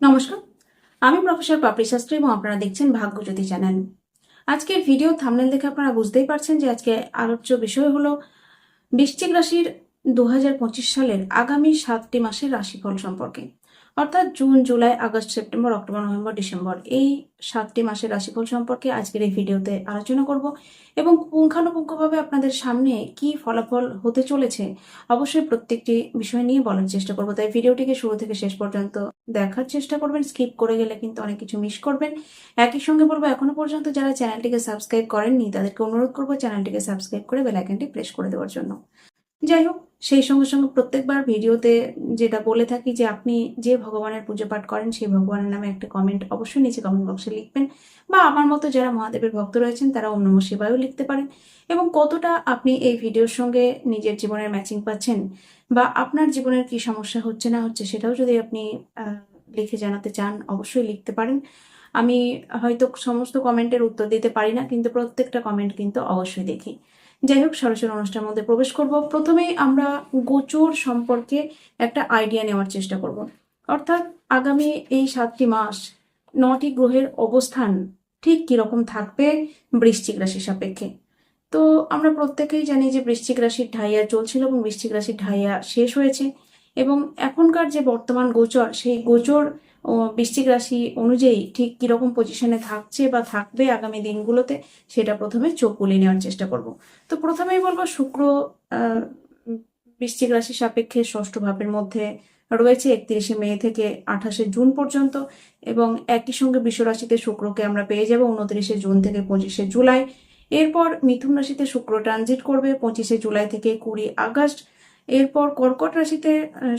নমস্কার। আমি প্রফেসর পাপড়ি শাস্ত্রী এবং আপনারা দেখছেন ভাগ্যজ্যোতি চ্যানেল। আজকের ভিডিও থামনেল দেখে আপনারা বুঝতেই পারছেন যে আজকে আলোচ্য বিষয় হলো বৃশ্চিক রাশির দু হাজার পঁচিশ সালের আগামী সাতটি মাসের রাশিফল সম্পর্কে। অর্থাৎ June, July, August, September, October, November, December এই সাতটি মাসের রাশিফল সম্পর্কে আজকের এই ভিডিওতে আলোচনা করব এবং পুঙ্খানুপুঙ্খভাবে আপনাদের সামনে কি ফলাফল হতে চলেছে অবশ্যই প্রত্যেকটি বিষয় নিয়ে বলার চেষ্টা করব। তাই ভিডিওটিকে শুরু থেকে শেষ পর্যন্ত দেখার চেষ্টা করবেন। স্কিপ করে গেলে কিন্তু অনেক কিছু মিস করবেন। একই সঙ্গে বলব, এখনও পর্যন্ত যারা চ্যানেলটিকে সাবস্ক্রাইব করেননি, তাদেরকে অনুরোধ করব চ্যানেলটিকে সাবস্ক্রাইব করে বেল আইকনটি প্রেস করে দেওয়ার জন্য। যাই হোক, সেই সঙ্গে সঙ্গে প্রত্যেকবার ভিডিওতে যেটা বলে থাকি যে আপনি যে ভগবানের পুজো পাঠ করেন, সেই ভগবানের নামে একটা কমেন্ট অবশ্যই নিচে কমেন্ট বক্সে লিখবেন বা আমার মতো যারা মহাদেবের ভক্ত রয়েছেন, তারা ওম নমঃ শিবায়ও লিখতে পারেন। এবং কতটা আপনি এই ভিডিওর সঙ্গে নিজের জীবনের ম্যাচিং পাচ্ছেন বা আপনার জীবনের কি সমস্যা হচ্ছে না হচ্ছে সেটাও যদি আপনি লিখে জানাতে চান, অবশ্যই লিখতে পারেন। আমি হয়তো সমস্ত কমেন্টের উত্তর দিতে পারি না, কিন্তু প্রত্যেকটা কমেন্ট কিন্তু অবশ্যই দেখি। যাই হোক, সরাসরি অনুষ্ঠানের মধ্যে প্রবেশ করব। প্রথমেই আমরা গোচর সম্পর্কে একটা আইডিয়া নেওয়ার চেষ্টা করব। অর্থাৎ আগামী এই সাতটি মাস নটি গ্রহের অবস্থান ঠিক কীরকম থাকবে বৃশ্চিক রাশি সাপেক্ষে? তো আমরা প্রত্যেকেই জানি যে বৃশ্চিক রাশির ঢাইয়া চলছিল এবং বৃশ্চিক রাশির ঢাইয়া শেষ হয়েছে এবং এখনকার যে বর্তমান গোচর, সেই গোচর বৃশ্চিক রাশি অনুযায়ী ঠিক কীরকম পজিশনে থাকছে বা থাকবে আগামী দিনগুলোতে, সেটা প্রথমে চোখ বুলিয়ে নেওয়ার চেষ্টা করব। তো প্রথমেই বলব শুক্র বৃশ্চিক রাশি সাপেক্ষে ষষ্ঠ ভাবের মধ্যে রয়েছে একত্রিশে মে থেকে আঠাশে জুন পর্যন্ত এবং একই সঙ্গে বৃষ রাশিতে শুক্রকে আমরা পেয়ে যাব উনত্রিশে জুন থেকে পঁচিশে জুলাই। এরপর মিথুন রাশিতে শুক্র ট্রানজিট করবে পঁচিশে জুলাই থেকে কুড়ি আগস্ট। এরপর কর্কট রাশিতে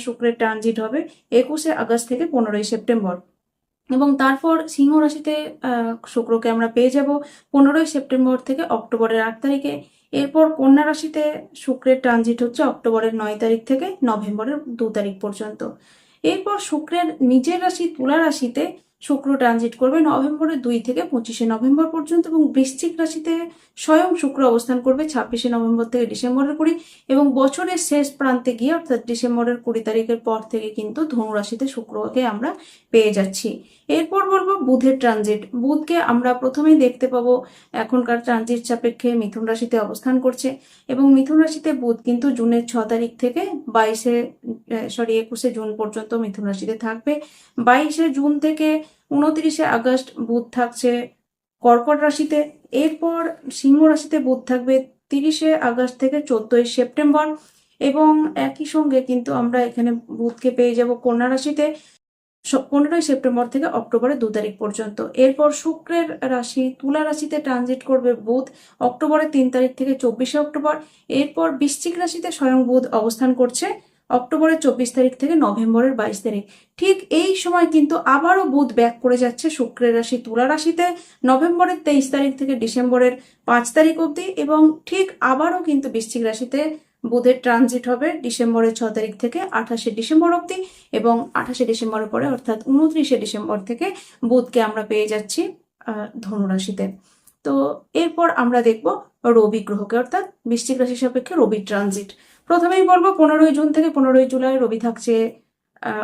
শুক্রের ট্রানজিট হবে একুশে আগস্ট থেকে পনেরোই সেপ্টেম্বর। এবং তারপর সিংহ রাশিতে শুক্রকে আমরা পেয়ে যাব পনেরোই সেপ্টেম্বর থেকে অক্টোবরের আট তারিখে। এরপর কন্যা রাশিতে শুক্রের ট্রানজিট হচ্ছে অক্টোবরের নয় তারিখ থেকে নভেম্বরের দু তারিখ পর্যন্ত। এরপর শুক্রের নিজের রাশি, তুলা রাশিতে শুক্র ট্রানজিট করবে নভেম্বরের দুই থেকে পঁচিশে নভেম্বর পর্যন্ত এবং বৃশ্চিক রাশিতে স্বয়ং শুক্র অবস্থান করবে ছাব্বিশে নভেম্বর থেকে ডিসেম্বরের কুড়ি এবং বছরের শেষ প্রান্তে গিয়ে অর্থাৎ ডিসেম্বরের কুড়ি তারিখের পর থেকে কিন্তু ধনু রাশিতে শুক্রকে আমরা পেয়ে যাচ্ছি। এরপর বলব বুধের ট্রানজিট বুধকে আমরা প্রথমেই দেখতে পাবো এখনকার ট্রানজিট সাপেক্ষে মিথুন রাশিতে অবস্থান করছে এবং মিথুন রাশিতে বুধ কিন্তু জুনের ছ তারিখ থেকে বাইশে সরি একুশে জুন পর্যন্ত মিথুন রাশিতে থাকবে। বাইশে জুন থেকে উনত্রিশে আগস্ট বুধ থাকছে কর্কট রাশিতে। এরপর সিংহ রাশিতে বুধ থাকবে তিরিশে আগস্ট থেকে চোদ্দই সেপ্টেম্বর এবং একই সঙ্গে কিন্তু আমরা এখানে বুধকে পেয়ে যাব কন্যা রাশিতে পনেরোই সেপ্টেম্বর থেকে অক্টোবরের দু তারিখ পর্যন্ত। এরপর শুক্রের রাশি তুলা রাশিতে ট্রানজিট করবে বুধ অক্টোবরের তিন তারিখ থেকে চব্বিশে অক্টোবর। এরপর বৃশ্চিক রাশিতে স্বয়ং বুধ অবস্থান করছে অক্টোবরের চব্বিশ তারিখ থেকে নভেম্বরের বাইশ তারিখ। ঠিক এই সময় কিন্তু আবারও বুধ ব্যাক করে যাচ্ছে শুক্রের রাশি, তুলা রাশিতে। নভেম্বরের তেইশ তারিখ থেকে ডিসেম্বরের পাঁচ তারিখ অবধি এবং ঠিক আবারও কিন্তু বৃশ্চিক রাশিতে বুধের ট্রানজিট হবে ডিসেম্বরের ছ তারিখ থেকে আঠাশে ডিসেম্বর অবধি এবং আঠাশে ডিসেম্বরের পরে অর্থাৎ উনত্রিশে ডিসেম্বর থেকে বুধকে আমরা পেয়ে যাচ্ছি ধনুরাশিতে তো এরপর আমরা দেখব রবি গ্রহকে, অর্থাৎ বৃশ্চিক রাশি সাপেক্ষে রবি ট্রানজিট প্রথমেই বলব পনেরোই জুন থেকে পনেরোই জুলাই রবি থাকছে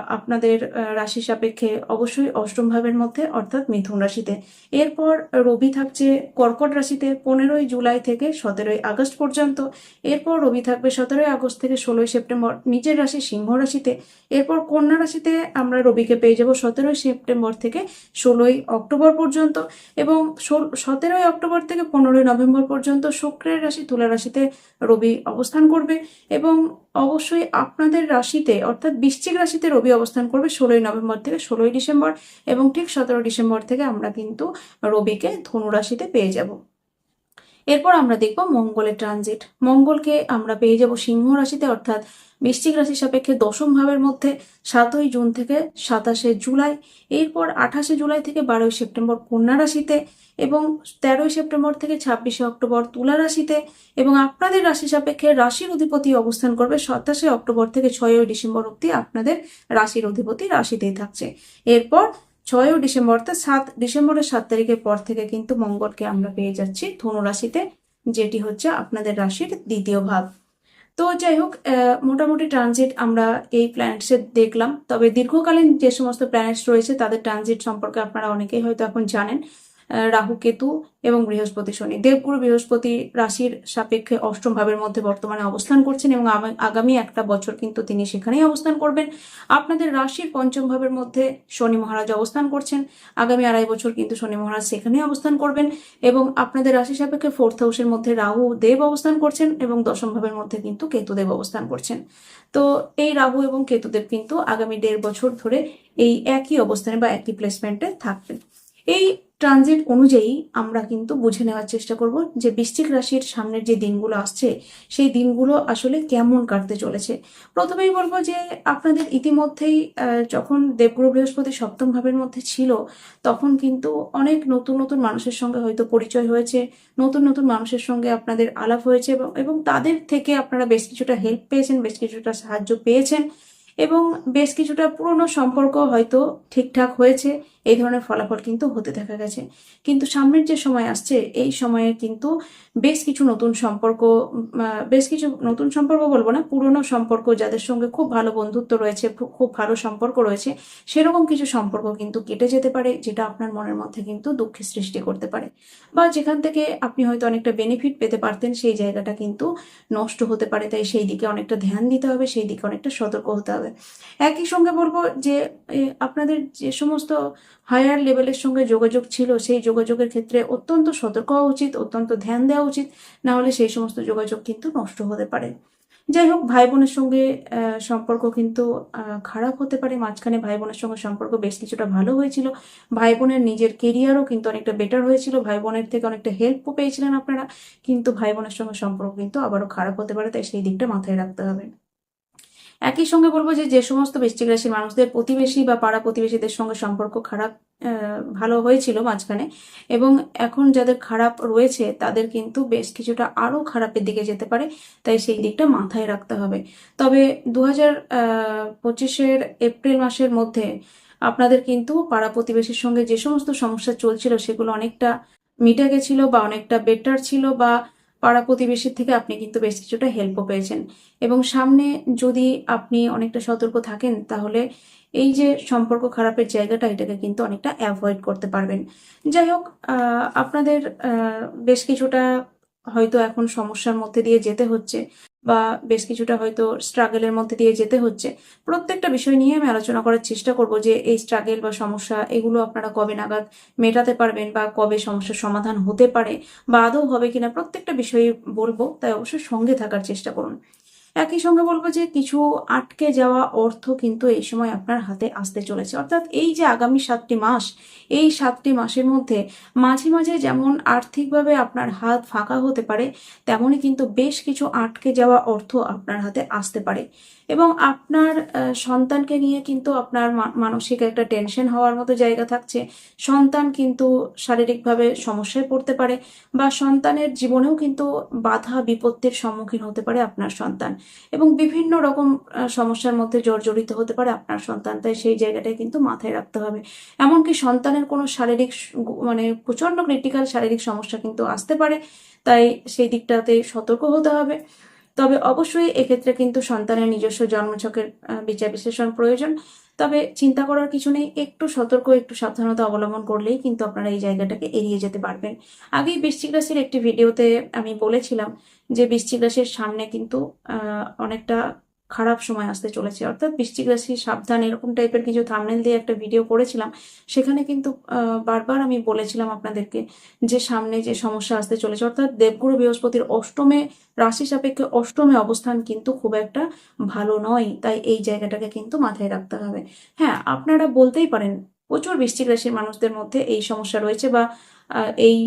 আপনাদের রাশি সাপেক্ষে অবশ্যই অষ্টম ভাবের মধ্যে, অর্থাৎ মিথুন রাশিতে। এরপর রবি থাকছে কর্কট রাশিতে পনেরোই জুলাই থেকে সতেরোই আগস্ট পর্যন্ত। এরপর রবি থাকবে সতেরোই আগস্ট থেকে ষোলোই সেপ্টেম্বর নিজের রাশি সিংহ রাশিতে। এরপর কন্যা রাশিতে আমরা রবিকে পেয়ে যাব সতেরোই সেপ্টেম্বর থেকে ষোলোই অক্টোবর পর্যন্ত এবং সতেরোই অক্টোবর থেকে পনেরোই নভেম্বর পর্যন্ত শুক্রের রাশি তুলা রাশিতে রবি অবস্থান করবে এবং অবশ্যই আপনাদের রাশিতে, অর্থাৎ বৃশ্চিক রাশিতে রবি অবস্থান করবে ষোলোই নভেম্বর থেকে ষোলোই ডিসেম্বর এবং ঠিক সতেরো ডিসেম্বর থেকে আমরা কিন্তু রবিকে ধনু রাশিতে পেয়ে যাব। এরপর আমরা দেখব মঙ্গলের ট্রানজিট মঙ্গলকে আমরা পেয়ে যাব সিংহ রাশিতে, অর্থাৎ বৃশ্চিক রাশি সাপেক্ষে দশম ভাবের মধ্যে সাতই জুন থেকে সাতাশে জুলাই, এরপর আঠাশে জুলাই থেকে বারোই সেপ্টেম্বর কন্যা রাশিতে এবং তেরোই সেপ্টেম্বর থেকে ছাব্বিশে অক্টোবর তুলা রাশিতে এবং আপনাদের রাশি সাপেক্ষে রাশির অধিপতি অবস্থান করবে সাতাশে অক্টোবর থেকে ছয়ই ডিসেম্বর অবধি আপনাদের রাশির অধিপতি রাশিতেই থাকছে। এরপর ছয়ই ডিসেম্বর অর্থাৎ সাত ডিসেম্বরের সাত তারিখের পর থেকে কিন্তু মঙ্গলকে আমরা পেয়ে যাচ্ছি ধনু রাশিতে, যেটি হচ্ছে আপনাদের রাশির দ্বিতীয় ভাব। তো যাই হোক মোটামুটি ট্রানজিট আমরা এই প্ল্যানেটসে দেখলাম। তবে দীর্ঘকালীন যে সমস্ত প্ল্যানেটস রয়েছে, তাদের ট্রানজিট সম্পর্কে আপনারা অনেকেই হয়তো এখন জানেন। রাহু কেতু এবং বৃহস্পতি শনি। দেবগুরু বৃহস্পতি রাশির সাপেক্ষে অষ্টম ভাবের মধ্যে বর্তমানে অবস্থান করছেন এবং আগামী একটা বছর কিন্তু তিনি সেখানেই অবস্থান করবেন। আপনাদের রাশির পঞ্চম ভাবের মধ্যে শনি মহারাজ অবস্থান করছেন। আগামী আড়াই বছর কিন্তু শনি মহারাজ সেখানেই অবস্থান করবেন এবং আপনাদের রাশি সাপেক্ষে ফোর্থ হাউসের মধ্যে রাহু দেব অবস্থান করছেন এবং দশম ভাবের মধ্যে কিন্তু কেতুদেব অবস্থান করছেন। তো এই রাহু এবং কেতুদেব কিন্তু আগামী দেড় বছর ধরে এই একই অবস্থানে বা একই প্লেসমেন্টে থাকবেন। এই ট্রানজিট অনুযায়ী আমরা কিন্তু বুঝে নেওয়ার চেষ্টা করব যে বৃশ্চিক রাশির সামনের যে দিনগুলো আসছে, সেই দিনগুলো আসলে কেমন কাটতে চলেছে। প্রথমেই বলব যে আপনাদের ইতিমধ্যেই যখন দেবগুরু বৃহস্পতি সপ্তম ভাবের মধ্যে ছিল, তখন কিন্তু অনেক নতুন নতুন মানুষের সঙ্গে হয়তো পরিচয় হয়েছে, নতুন নতুন মানুষের সঙ্গে আপনাদের আলাপ হয়েছে এবং এবং তাদের থেকে আপনারা বেশ কিছুটা হেল্প পেয়েছেন, বেশ কিছুটা সাহায্য পেয়েছেন এবং বেশ কিছুটা পুরনো সম্পর্ক হয়তো ঠিকঠাক হয়েছে। এই ধরনের ফলাফল কিন্তু হতে দেখা গেছে। কিন্তু সামনের যে সময় আসছে, এই সময়ে কিন্তু বেশ কিছু নতুন সম্পর্ক বেশ কিছু নতুন সম্পর্ক বলব না, পুরনো সম্পর্ক যাদের সঙ্গে খুব ভালো বন্ধুত্ব রয়েছে, খুব ভালো সম্পর্ক রয়েছে, সেরকম কিছু সম্পর্ক কিন্তু কেটে যেতে পারে, যেটা আপনার মনের মধ্যে কিন্তু দুঃখের সৃষ্টি করতে পারে। বা যেখান থেকে আপনি হয়তো অনেকটা বেনিফিট পেতে পারতেন, সেই জায়গাটা কিন্তু নষ্ট হতে পারে, তাই সেই দিকে অনেকটা ধ্যান দিতে হবে, সেই দিকে অনেকটা সতর্ক হতে হবে। একই সঙ্গে বলব যে আপনাদের যে সমস্ত হায়ার লেভেলের সঙ্গে যোগাযোগ ছিল, সেই যোগাযোগের ক্ষেত্রে অত্যন্ত সতর্ক হওয়া উচিত, অত্যন্ত ধ্যান দেওয়া উচিত, না হলে সেই সমস্ত যোগাযোগ কিন্তু নষ্ট হতে পারে। যাই হোক, ভাই বোনের সঙ্গে সম্পর্ক কিন্তু খারাপ হতে পারে। মাঝখানে ভাই বোনের সঙ্গে সম্পর্ক বেশ কিছুটা ভালো হয়েছিল। ভাই বোনের নিজের কেরিয়ারও কিন্তু অনেকটা বেটার হয়েছিল। ভাই বোনের থেকে অনেকটা হেল্পও পেয়েছিলেন আপনারা। কিন্তু ভাই বোনের সঙ্গে সম্পর্ক কিন্তু আবারও খারাপ হতে পারে, তাই সেই দিকটা মাথায় রাখতে হবে। একই সঙ্গে বলব যে যে সমস্ত বৃশ্চিক রাশির মানুষদের প্রতিবেশী বা পাড়া প্রতিবেশীদের সঙ্গে সম্পর্ক খারাপ ভালো হয়েছিল মাঝখানে এবং এখন যাদের খারাপ রয়েছে তাদের কিন্তু বেশ কিছুটা আরও খারাপের দিকে যেতে পারে। তাই সেই দিকটা মাথায় রাখতে হবে। তবে দু হাজার পঁচিশের এপ্রিল মাসের মধ্যে আপনাদের কিন্তু পাড়া প্রতিবেশীর সঙ্গে যে সমস্ত সমস্যা চলছিল সেগুলো অনেকটা মিটে গেছিল বা অনেকটা বেটার ছিল বা পাড়া প্রতিবেশীর থেকে আপনি কিন্তু বেশ কিছুটা হেল্পও পেয়েছেন। এবং সামনে যদি আপনি অনেকটা সতর্ক থাকেন, তাহলে এই যে সম্পর্ক খারাপের জায়গাটা, এটাকে কিন্তু অনেকটা অ্যাভয়েড করতে পারবেন। যাই হোক আপনাদের বেশ কিছুটা হয়তো এখন সমস্যার মধ্যে দিয়ে যেতে হচ্ছে। বা বেশ কিছুটা হয়তো স্ট্রাগলের মধ্যে দিয়ে যেতে হচ্ছে। প্রত্যেকটা বিষয় নিয়ে আমি আলোচনা করার চেষ্টা করব যে এই স্ট্রাগেল বা সমস্যা, এগুলো আপনারা কবে নাগাদ মেটাতে পারবেন বা কবে সমস্যার সমাধান হতে পারে বা আদৌ হবে কিনা প্রত্যেকটা বিষয়ে বলব, তাই অবশ্যই সঙ্গে থাকার চেষ্টা করুন। একই সঙ্গে বলব যে কিছু আটকে যাওয়া অর্থ কিন্তু এই সময় আপনার হাতে আসতে চলেছে। অর্থাৎ এই যে আগামী সাতটি মাস, এই সাতটি মাসের মধ্যে মাঝে মাঝে যেমন আর্থিকভাবে আপনার হাত ফাঁকা হতে পারে, তেমনই কিন্তু বেশ কিছু আটকে যাওয়া অর্থ আপনার হাতে আসতে পারে। এবং আপনার সন্তানকে নিয়ে কিন্তু আপনার মানসিক একটা টেনশন হওয়ার মতো জায়গা থাকছে। সন্তান কিন্তু শারীরিকভাবে সমস্যায় পড়তে পারে বা সন্তানের জীবনেও কিন্তু বাধা, বিপত্তির সম্মুখীন হতে পারে আপনার সন্তান এবং বিভিন্ন রকম সমস্যার মধ্যে জর্জরিত হতে পারে আপনার সন্তান। তাই সেই জায়গাটায় কিন্তু মাথায় রাখতে হবে। এমনকি সন্তানের কোনো শারীরিক মানে প্রচণ্ড ক্রিটিক্যাল শারীরিক সমস্যা কিন্তু আসতে পারে। তাই সেই দিকটাতে সতর্ক হতে হবে। তবে অবশ্যই এক্ষেত্রে কিন্তু সন্তানের নিজস্ব জন্মছকের বিচার বিশ্লেষণ প্রয়োজন। তবে চিন্তা করার কিছু নেই, একটু সতর্ক, একটু সাবধানতা অবলম্বন করলেই কিন্তু আপনারা এই জায়গাটাকে এড়িয়ে যেতে পারবেন। আগেই বৃশ্চিক রাশির একটি ভিডিওতে আমি বলেছিলাম যে বৃশ্চিক রাশির সামনে কিন্তু অনেকটা খারাপ সময় আসতে চলেছে। অর্থাৎ বৃশ্চিক রাশি সাবধান, এরকম টাইপের কিছু থামনেল দিয়ে একটা ভিডিও করেছিলাম। সেখানে কিন্তু বারবার আমি বলেছিলাম আপনাদেরকে যে সামনে যে সমস্যা আসতে চলেছে, অর্থাৎ দেবগুরু বৃহস্পতির অষ্টমে, রাশি সাপেক্ষে অষ্টমে অবস্থান কিন্তু খুব একটা ভালো নয়। তাই এই জায়গাটাকে কিন্তু মাথায় রাখতে হবে। হ্যাঁ আপনারা বলতেই পারেন, প্রচুর বৃশ্চিক রাশির মানুষদের মধ্যে এই সমস্যা রয়েছে বা এই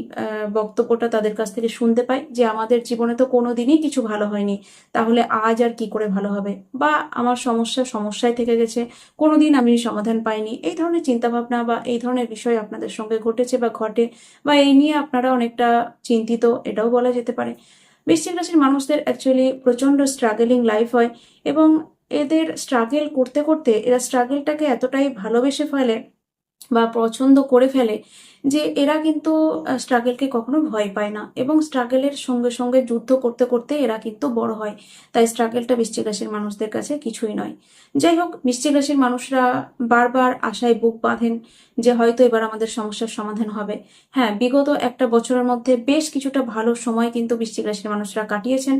বক্তব্যটা তাদের কাছ থেকে শুনতে পাই যে আমাদের জীবনে তো কোনো দিনই কিছু ভালো হয়নি। তাহলে আজ আর কি করে ভালো হবে? বা আমার সমস্যা সমস্যায় থেকে গেছে কোনো দিন আমি সমাধান পাইনি। এই ধরনের চিন্তাভাবনা বা এই ধরনের বিষয় আপনাদের সঙ্গে ঘটেছে বা ঘটে, বা এই নিয়ে আপনারা অনেকটা চিন্তিত, এটাও বলা যেতে পারে। বৃশ্চিক রাশির মানুষদের অ্যাকচুয়ালি প্রচণ্ড স্ট্রাগলিং লাইফ হয় এবং এদের স্ট্রাগল করতে করতে এরা স্ট্রাগলটাকে এতটাই ভালোবেসে ফেলে বা পছন্দ করে ফেলে যে এরা কিন্তু স্ট্রাগেলকে কখনো ভয় পায় না এবং স্ট্রাগেলের সঙ্গে সঙ্গে যুদ্ধ করতে করতে এরা কিন্তু বড় হয়। তাই স্ট্রাগেলটা বৃশ্চিক রাশির মানুষদের কাছে কিছুই নয়। যাই হোক বৃশ্চিক রাশির মানুষরা বারবার আশায় বুক বাঁধেন যে হয়তো এবার আমাদের সমস্যার সমাধান হবে। হ্যাঁ বিগত একটা বছরের মধ্যে বেশ কিছুটা ভালো সময় কিন্তু বৃশ্চিক রাশির মানুষরা কাটিয়েছেন।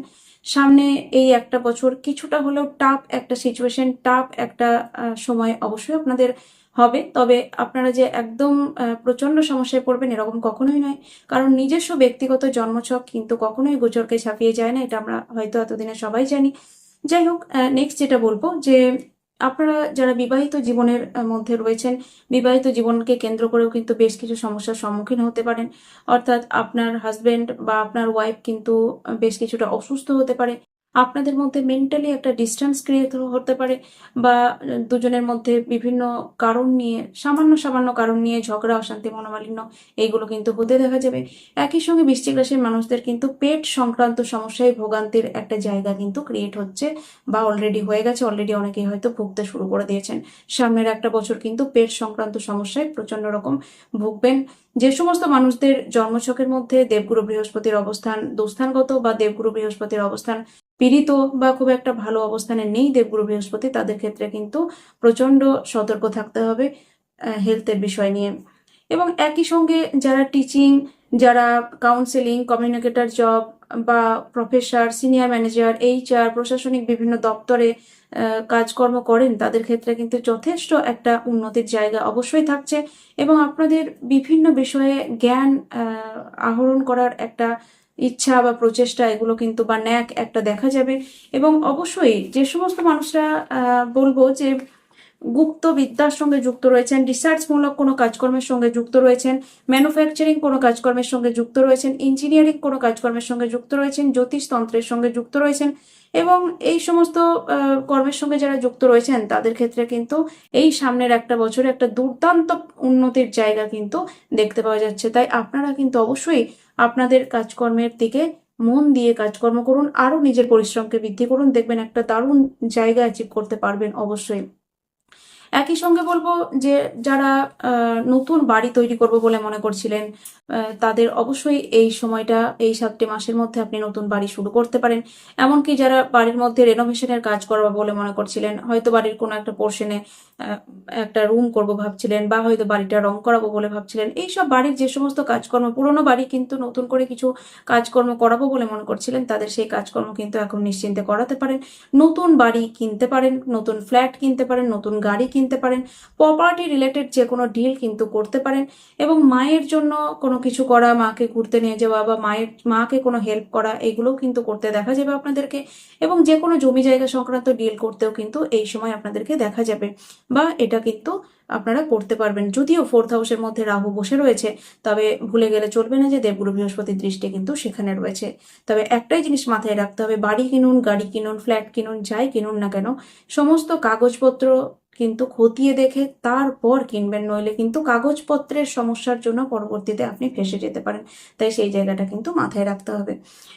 সামনে এই একটা বছর কিছুটা হলেও টাফ একটা সিচুয়েশন টাফ একটা সময় অবশ্যই আপনাদের হবে। তবে আপনারা যে একদম আহ, প্রচণ্ড সমস্যায় পড়বেন এরকম কখনোই নয়। কারণ নিজস্ব ব্যক্তিগত জন্মছক কিন্তু কখনোই গোচরকে ছাপিয়ে যায় না এটা আমরা হয়তো এতদিনে সবাই জানি। যাই হোক নেক্সট যেটা বলব যে আপনারা যারা বিবাহিত জীবনের মধ্যে রয়েছেন বিবাহিত জীবনকে কেন্দ্র করেও কিন্তু বেশ কিছু সমস্যার সম্মুখীন হতে পারেন। অর্থাৎ আপনার হাজবেন্ড বা আপনার ওয়াইফ কিন্তু বেশ কিছুটা অসুস্থ হতে পারে। আপনাদের মধ্যে মেন্টালি একটা ডিস্টেন্স ক্রিয়েট হতে পারে বা দুজনের মধ্যে বিভিন্ন কারণ নিয়ে, সামান্য সামান্য কারণ নিয়ে ঝগড়া, অশান্তি, মনোমালিন্য এইগুলো কিন্তু হতে দেখা যাবে। একই সঙ্গে বৃশ্চিক রাশির মানুষদের কিন্তু পেট সংক্রান্ত সমস্যায় ভোগান্তির একটা জায়গা কিন্তু ক্রিয়েট হচ্ছে বা অলরেডি হয়ে গেছে অলরেডি অনেকেই হয়তো ভুগতে শুরু করে দিয়েছেন। সামনের একটা বছর কিন্তু পেট সংক্রান্ত সমস্যায় প্রচণ্ড রকম ভুগবেন। যে সমস্ত মানুষদের জন্মছকের মধ্যে দেবগুরু বৃহস্পতির অবস্থান, দুস্থানগত বা দেবগুরু বৃহস্পতির অবস্থান পীড়িত বা খুব একটা ভালো অবস্থানে নেই দেবগুরু বৃহস্পতি, তাদের ক্ষেত্রে কিন্তু প্রচণ্ড সতর্ক থাকতে হবে হেলথের বিষয় নিয়ে। এবং একই সঙ্গে যারা টিচিং যারা কাউন্সেলিং কমিউনিকেটর জব বা প্রফেসর সিনিয়র ম্যানেজার এইচআর প্রশাসনিক বিভিন্ন দপ্তরে কাজকর্ম করেন, তাদের ক্ষেত্রে কিন্তু যথেষ্ট একটা উন্নতির জায়গা অবশ্যই থাকছে। এবং আপনাদের বিভিন্ন বিষয়ে জ্ঞান আহরণ করার একটা ইচ্ছা বা প্রচেষ্টা, এগুলো কিন্তু বা ন্যাক একটা দেখা যাবে। এবং অবশ্যই যে সমস্ত মানুষরা বলব যে গুপ্ত বিদ্যার সঙ্গে যুক্ত রয়েছেন রিসার্চমূলক কোনো কাজকর্মের সঙ্গে যুক্ত রয়েছেন ম্যানুফ্যাকচারিং কোনো কাজকর্মের সঙ্গে যুক্ত রয়েছেন ইঞ্জিনিয়ারিং কোনো কাজকর্মের সঙ্গে যুক্ত রয়েছেন, জ্যোতিষতন্ত্রের সঙ্গে যুক্ত রয়েছেন এবং এই সমস্ত কর্মের সঙ্গে যারা যুক্ত রয়েছেন, তাদের ক্ষেত্রে কিন্তু এই সামনের একটা বছরে একটা দুর্দান্ত উন্নতির জায়গা কিন্তু দেখতে পাওয়া যাচ্ছে। তাই আপনারা কিন্তু অবশ্যই আপনাদের কাজকর্মের দিকে মন দিয়ে কাজকর্ম করুন, আরও নিজের পরিশ্রমকে বৃদ্ধি করুন। দেখবেন একটা দারুণ জায়গা অ্যাচিভ করতে পারবেন অবশ্যই। একই সঙ্গে বলব যে যারা নতুন বাড়ি তৈরি করব বলে মনে করছিলেন তাদের অবশ্যই এই সময়টা, এই সাতটি মাসের মধ্যে আপনি নতুন বাড়ি শুরু করতে পারেন। এমনকি যারা বাড়ির মধ্যে রেনোভেশনের কাজ করব বলে মনে করছিলেন, হয়তো বাড়ির কোনো একটা পোর্শনে একটা রুম করব ভাবছিলেন বা হয়তো বাড়িটা রং করাবো বলে ভাবছিলেন, এইসব বাড়ির যে সমস্ত কাজকর্ম, পুরোনো বাড়ি কিন্তু নতুন করে কিছু কাজকর্ম করাবো বলে মনে করছিলেন, তাদের সেই কাজকর্ম কিন্তু এখন নিশ্চিন্তে করাতে পারেন। নতুন বাড়ি কিনতে পারেন, নতুন ফ্ল্যাট কিনতে পারেন, নতুন গাড়ি কিনতে পারেন প্রপার্টি রিলেটেড যে কোনো ডিল কিন্তু করতে পারেন এবং মায়ের জন্য কোনো কিছু করা, মাকে ঘুরতে নিয়ে যাওয়া বা মায়ের, মাকে কোনো হেল্প করা, এগুলোও কিন্তু করতে দেখা যাবে আপনাদেরকে এবং যে কোনো জমি জায়গা সংক্রান্ত ডিল করতেও কিন্তু এই সময় আপনাদেরকে দেখা যাবে বা এটা কিন্তু আপনারা করতে পারবেন। যদিও ফোর্থ হাউসের মধ্যে রাহু বসে রয়েছে, তবে ভুলে গেলে চলবে না যে দেবগুরু বৃহস্পতির দৃষ্টি কিন্তু সেখানে রয়েছে। তবে একটাই জিনিস মাথায় রাখতে হবে, বাড়ি কিনুন, গাড়ি কিনুন ফ্ল্যাট কিনুন, যাই কিনুন না কেন, সমস্ত কাগজপত্র কিন্তু খতিয়ে দেখে তারপর কিনবেন, নইলে কিন্তু কাগজপত্রের সমস্যার জন্য পরবর্তীতে আপনি ফেসে যেতে পারেন। তাই সেই জায়গাটা কিন্তু মাথায় রাখতে হবে।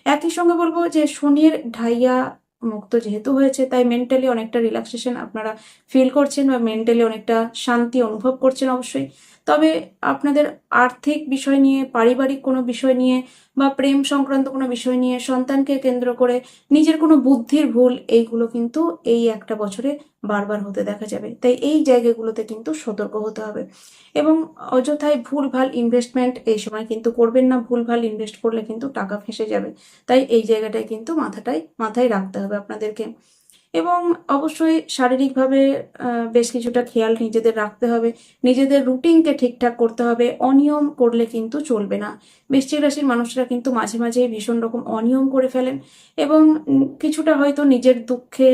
একই সঙ্গে বলব যে শনির ঢাইয়া মুক্ত যেহেতু হয়েছে, তাই মেন্টালি অনেকটা রিল্যাক্সেশন আপনারা ফিল করছেন বা মেন্টালি অনেকটা শান্তি অনুভব করছেন অবশ্যই। তবে আপনাদের আর্থিক বিষয় নিয়ে, পারিবারিক কোনো বিষয় নিয়ে বা প্রেম সংক্রান্ত কোনো বিষয় নিয়ে সন্তানকে কেন্দ্র করে নিজের কোনো বুদ্ধির ভুল, এইগুলো কিন্তু এই একটা বছরে বারবার হতে দেখা যাবে। তাই এই জায়গাগুলোতে কিন্তু সতর্ক হতে হবে। এবং অযথায় ভুলভাল ইনভেস্টমেন্ট এই সময় কিন্তু করবেন না, ভুলভাল ইনভেস্ট করলে কিন্তু টাকা ফেসে যাবে। তাই এই জায়গাটায় কিন্তু মাথাটাই মাথায় রাখতে হবে আপনাদেরকে। এবং অবশ্যই শারীরিকভাবে বেশ কিছুটা খেয়াল নিজেদের রাখতে হবে। নিজেদের রুটিনকে ঠিকঠাক করতে হবে। অনিয়ম করলে কিন্তু চলবে না। বৃশ্চিক রাশির মানুষরা কিন্তু মাঝে মাঝে ভীষণ রকম অনিয়ম করে ফেলেন এবং কিছুটা হয়তো নিজের দুঃখে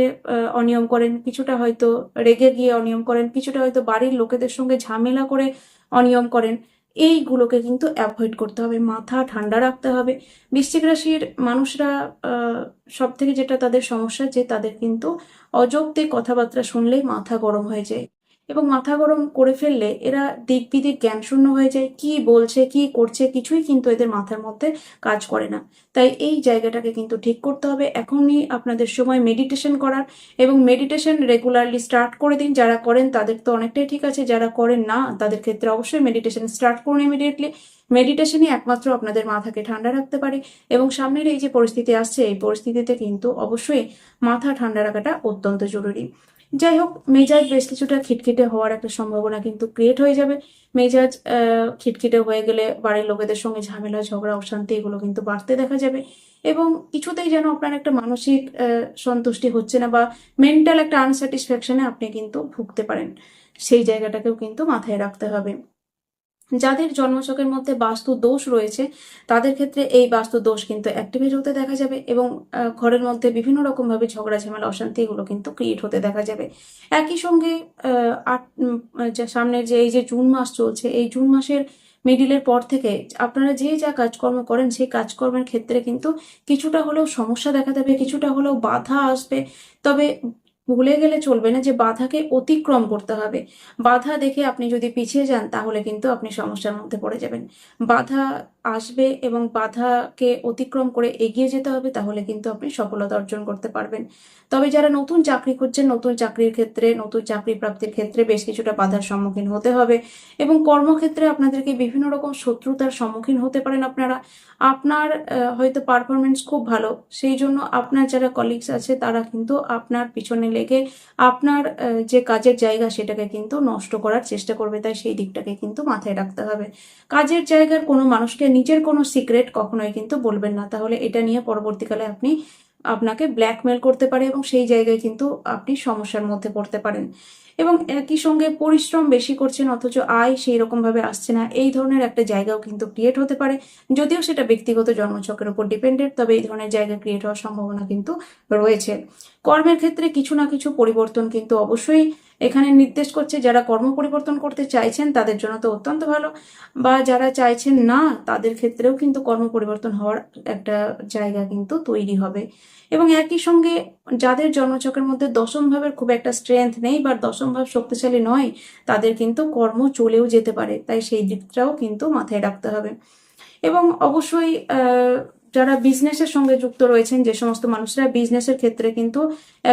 অনিয়ম করেন, কিছুটা হয়তো রেগে গিয়ে অনিয়ম করেন, কিছুটা হয়তো বাড়ির লোকেদের সঙ্গে ঝামেলা করে অনিয়ম করেন। এইগুলোকে কিন্তু অ্যাভয়েড করতে হবে, মাথা ঠান্ডা রাখতে হবে। বৃশ্চিক রাশির মানুষরা সব থেকে যেটা তাদের সমস্যা যে তাদের কিন্তু অযৌক্তিক কথাবার্তা শুনলেই মাথা গরম হয়ে যায়। এবং মাথা গরম করে ফেললে এরা দিক বিদিক জ্ঞান শূন্য হয়ে যায়। কি বলছে, কি করছে কিছুই কিন্তু এদের মাথার মধ্যে কাজ করে না। তাই এই জায়গাটাকে কিন্তু ঠিক করতে হবে। এখনই আপনাদের সময় মেডিটেশন করার এবং মেডিটেশন রেগুলারলি স্টার্ট করে দিন। যারা করেন তাদের তো অনেকটাই ঠিক আছে। যারা করেন না, তাদের ক্ষেত্রে অবশ্যই মেডিটেশন স্টার্ট করুন ইমিডিয়েটলি মেডিটেশনই একমাত্র আপনাদের মাথাকে ঠান্ডা রাখতে পারে এবং সামনের এই যে পরিস্থিতি আসছে, এই পরিস্থিতিতে কিন্তু অবশ্যই মাথা ঠান্ডা রাখাটা অত্যন্ত জরুরি। যাই হোক মেজাজ বেশ কিছুটা খিটখিটে হওয়ার একটা সম্ভাবনা কিন্তু ক্রিয়েট হয়ে যাবে। মেজাজ খিটখিটে হয়ে গেলে বাড়ির লোকেদের সঙ্গে ঝামেলা, ঝগড়া, অশান্তি এগুলো কিন্তু বাড়তে দেখা যাবে এবং কিছুতেই যেন আপনার একটা মানসিক সন্তুষ্টি হচ্ছে না বা মেন্টাল একটা আনস্যাটিসফ্যাকশনে আপনি কিন্তু ভুগতে পারেন। সেই জায়গাটাকেও কিন্তু মাথায় রাখতে হবে। যাদের জন্মছকের মধ্যে বাস্তু দোষ রয়েছে, তাদের ক্ষেত্রে এই বাস্তু দোষ কিন্তু অ্যাক্টিভেট হতে দেখা যাবে এবং ঘরের মধ্যে বিভিন্ন রকম ভাবে ঝগড়া, ঝামেলা, অশান্তি এগুলো কিন্তু ক্রিয়েট হতে দেখা যাবে। একই সঙ্গে আট সামনের যে এই যে জুন মাস চলছে, এই জুন মাসের মিডিলের পর থেকে আপনারা যে যা কাজকর্ম করেন, সেই কাজকর্মের ক্ষেত্রে কিন্তু কিছুটা হলেও সমস্যা দেখা দেবে, কিছুটা হলেও বাধা আসবে। তবে ভুলে গেলে চলবে না যে বাধাকে অতিক্রম করতে হবে। বাধা দেখে আপনি যদি পিছিয়ে যান, তাহলে কিন্তু আপনি সমস্যার মধ্যে পড়ে যাবেন। বাধা আসবে এবং বাধাকে অতিক্রম করে এগিয়ে যেতে হবে, তাহলে কিন্তু আপনি সফলতা অর্জন করতে পারবেন। তবে যারা নতুন চাকরি খুঁজছেন, নতুন চাকরির ক্ষেত্রে, নতুন চাকরি প্রাপ্তির ক্ষেত্রে বেশ কিছুটা বাধার সম্মুখীন হতে হবে এবং কর্মক্ষেত্রে আপনাদেরকে বিভিন্ন রকম শত্রুতার সম্মুখীন হতে পারেন আপনারা। আপনার হয়তো পারফরমেন্স খুব ভালো, সেই জন্য আপনার যারা কলিগস আছে, তারা কিন্তু আপনার পিছনে লেগে আপনার যে কাজের জায়গা সেটাকে কিন্তু নষ্ট করার চেষ্টা করবে, তাই সেই দিকটাকে কিন্তু মাথায় রাখতে হবে। কাজের জায়গার কোনো মানুষকে নিজের কোনো সিক্রেট কখনোই কিন্তু বলবেন না। তাহলে এটা নিয়ে পরবর্তীকালে আপনি আপনাকে ব্ল্যাকমেল করতে পারে এবং সেই জায়গায় কিন্তু আপনি সমস্যার মধ্যে পড়তে পারেন। এবং একই সঙ্গে পরিশ্রম বেশি করছেন অথচ আয় সেই রকম ভাবে আসছে না। এই ধরনের একটা জায়গাও কিন্তু ক্রিয়েট হতে পারে। যদিও সেটা ব্যক্তিগত জন্মছকের উপর ডিপেন্ডেন্ট তবে এই ধরনের জায়গা ক্রিয়েট হওয়ার সম্ভাবনা কিন্তু রয়েছে। কর্মের ক্ষেত্রে কিছু না কিছু পরিবর্তন কিন্তু অবশ্যই এখানে নির্দেশ করছে যারা কর্ম পরিবর্তন করতে চাইছেন তাদের জন্য তো অত্যন্ত ভালো। বা যারা চাইছেন না, তাদের ক্ষেত্রেও কিন্তু কর্ম পরিবর্তন হওয়ার একটা জায়গা কিন্তু তৈরি হবে। এবং একই সঙ্গে যাদের জন্মচক্রের মধ্যে দশম ভাবের খুব একটা স্ট্রেংথ নেই বা দশম ভাব শক্তিশালী নয়, তাদের কিন্তু কর্ম চলেও যেতে পারে। তাই সেই দিকটাও কিন্তু মাথায় রাখতে হবে। এবং অবশ্যই যারা বিজনেসের সঙ্গে যুক্ত রয়েছেন, যে সমস্ত মানুষরা বিজনেসের ক্ষেত্রে কিন্তু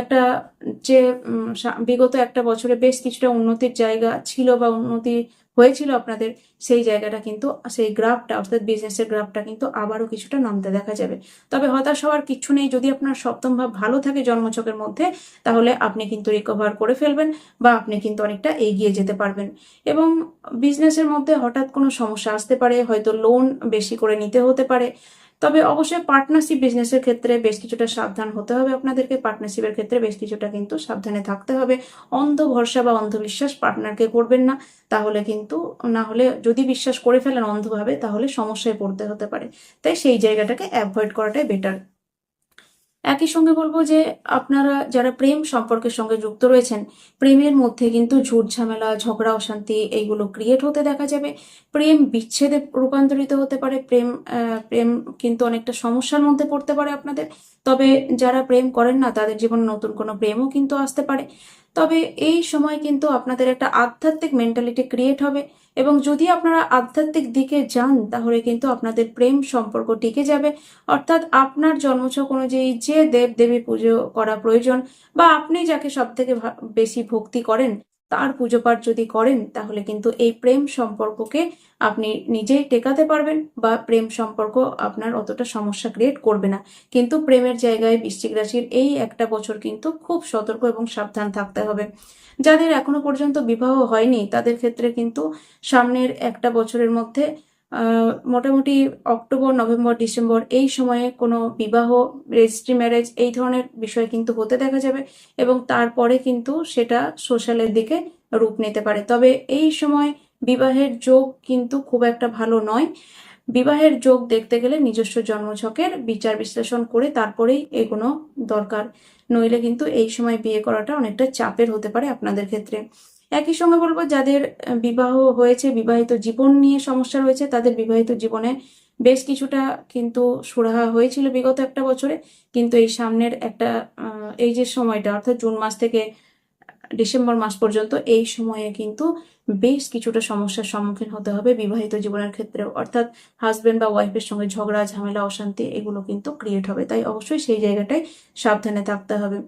একটা, যে বিগত একটা বছরে বেশ কিছুটা উন্নতির জায়গা ছিল বা উন্নতি হয়েছিল আপনাদের, সেই জায়গাটা কিন্তু, সেই গ্রাফটা, অর্থাৎ বিজনেসের গ্রাফটা কিন্তু আবারও কিছুটা নামতে দেখা যাবে। তবে হতাশ হওয়ার কিচ্ছু নেই, যদি আপনার সপ্তম ভাব ভালো থাকে জন্মছকের মধ্যে, তাহলে আপনি কিন্তু রিকভার করে ফেলবেন বা আপনি কিন্তু অনেকটা এগিয়ে যেতে পারবেন। এবং বিজনেসের মধ্যে হঠাৎ কোনো সমস্যা আসতে পারে, হয়তো লোন বেশি করে নিতে হতে পারে তবে অবশ্যই পার্টনারশিপ বিজনেসের ক্ষেত্রে বেশ কিছুটা সাবধান হতে হবে আপনাদেরকে। পার্টনারশিপের ক্ষেত্রে বেশ কিছুটা কিন্তু সাবধানে থাকতে হবে। অন্ধ ভরসা বা অন্ধবিশ্বাস পার্টনারকে করবেন না। তাহলে কিন্তু না হলে যদি বিশ্বাস করে ফেলেন অন্ধভাবে, তাহলে সমস্যায় পড়তে হতে পারে। তাই সেই জায়গাটাকে অ্যাভয়েড করাটাই বেটার একই সঙ্গে বলব যে আপনারা যারা প্রেম সম্পর্কের সঙ্গে যুক্ত রয়েছেন, প্রেমের মধ্যে কিন্তু ঝুট ঝামেলা, ঝগড়া, অশান্তি এইগুলো ক্রিয়েট হতে দেখা যাবে। প্রেম বিচ্ছেদে রূপান্তরিত হতে পারে, প্রেম প্রেম কিন্তু অনেকটা সমস্যার মধ্যে পড়তে পারে আপনাদের। তবে যারা প্রেম করেন না, তাদের জীবনে নতুন কোনো প্রেমও কিন্তু আসতে পারে। তবে এই সময় কিন্তু আপনাদের একটা আধ্যাত্মিক মেন্টালিটি ক্রিয়েট হবে। এবং যদি আপনারা আধ্যাত্মিক দিকে যান, তাহলে কিন্তু আপনাদের প্রেম সম্পর্ক টিকে যাবে। অর্থাৎ আপনার জন্মছক অনুযায়ী যে দেব দেবী পুজো করা প্রয়োজন বা আপনি যাকে সব থেকে বেশি ভক্তি করেন, তার পুজো পাঠ যদি করেন, তাহলে কিন্তু এই প্রেম সম্পর্ককে আপনি নিজেই টেকাতে পারবেন বা প্রেম সম্পর্ক আপনার অতটা সমস্যা ক্রিয়েট করবে না। কিন্তু প্রেমের জায়গায় বৃশ্চিক রাশির এই একটা বছর কিন্তু খুব সতর্ক এবং সাবধান থাকতে হবে। যাদের এখনও পর্যন্ত বিবাহ হয়নি, তাদের ক্ষেত্রে কিন্তু সামনের একটা বছরের মধ্যে মোটামুটি অক্টোবর, নভেম্বর, ডিসেম্বর এই সময়ে কোনো বিবাহ, রেজিস্ট্রি ম্যারেজ এই ধরনের বিষয় কিন্তু হতে দেখা যাবে এবং তারপরে কিন্তু সেটা সোশ্যালের দিকে রূপ নিতে পারে। তবে এই সময় বিবাহের যোগ কিন্তু খুব একটা ভালো নয়। বিবাহের যোগ দেখতে গেলে নিজস্ব জন্মছকের বিচার বিশ্লেষণ করে তারপরেই এগোনো দরকার। নইলে কিন্তু এই সময় বিয়ে করাটা অনেকটা চাপের হতে পারে আপনাদের ক্ষেত্রে। একই সঙ্গে বলব, যাদের বিবাহ হয়েছে, বিবাহিত জীবন নিয়ে সমস্যা রয়েছে, তাদের বিবাহিত জীবনে বেশ কিছুটা কিন্তু সুরাহা হয়েছিল বিগত একটা বছরে। কিন্তু এই সামনের একটা এই যে সময়টা, অর্থাৎ জুন মাস থেকে ডিসেম্বর মাস পর্যন্ত এই সময়ে কিন্তু বেশ কিছুটা সমস্যার সম্মুখীন হতে হবে বিবাহিত জীবনের ক্ষেত্রেও। অর্থাৎ হাজবেন্ড বা ওয়াইফের সঙ্গে ঝগড়া, ঝামেলা, অশান্তি এগুলো কিন্তু ক্রিয়েট হবে। তাই অবশ্যই সেই জায়গাটায় সাবধানে থাকতে হবে।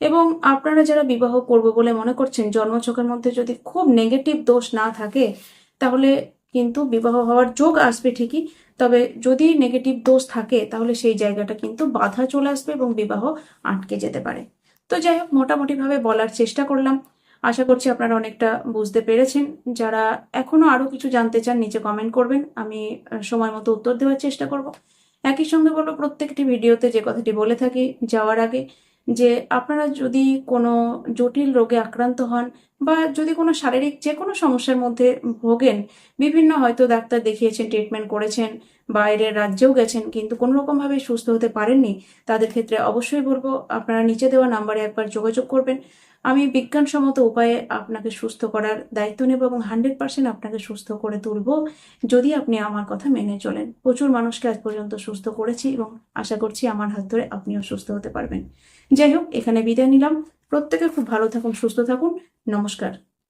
এবং আপনারা যারা বিবাহ করব বলে মনে করছেন জন্মছকের মধ্যে যদি খুব নেগেটিভ দোষ না থাকে, তাহলে কিন্তু বিবাহ হওয়ার যোগ আসবে ঠিকই। তবে যদি নেগেটিভ দোষ থাকে, তাহলে সেই জায়গাটা কিন্তু বাধা চলে আসবে এবং বিবাহ আটকে যেতে পারে। তো যাই হোক, মোটামুটিভাবে বলার চেষ্টা করলাম। আশা করছি আপনারা অনেকটা বুঝতে পেরেছেন। যারা এখনও আরও কিছু জানতে চান, নিচে কমেন্ট করবেন। আমি সময় মতো উত্তর দেওয়ার চেষ্টা করব। একই সঙ্গে বলব, প্রত্যেকটি ভিডিওতে যে কথাটি বলে থাকি, যাওয়ার আগে যে আপনারা যদি কোনো জটিল রোগে আক্রান্ত হন বা যদি কোনো শারীরিক যে কোনো সমস্যার মধ্যে ভোগেন, বিভিন্ন হয়তো ডাক্তার দেখিয়েছেন ট্রিটমেন্ট করেছেন, বাইরের রাজ্যেও গেছেন, কিন্তু কোনো রকমভাবে সুস্থ হতে পারেননি, তাদের ক্ষেত্রে অবশ্যই বলব আপনারা নিচে দেওয়া নাম্বারে একবার যোগাযোগ করবেন। আমি বিজ্ঞানসম্মত উপায়ে আপনাকে সুস্থ করার দায়িত্ব নেব এবং হান্ড্রেড পার্সেন্ট আপনাকে সুস্থ করে তুলব যদি আপনি আমার কথা মেনে চলেন। প্রচুর মানুষকে আজ পর্যন্ত সুস্থ করেছি এবং আশা করছি আমার হাত ধরে আপনিও সুস্থ হতে পারবেন। যাই হোক এখানে বিদায় নিলাম। প্রত্যেকে খুব ভালো থাকুন সুস্থ থাকুন। নমস্কার।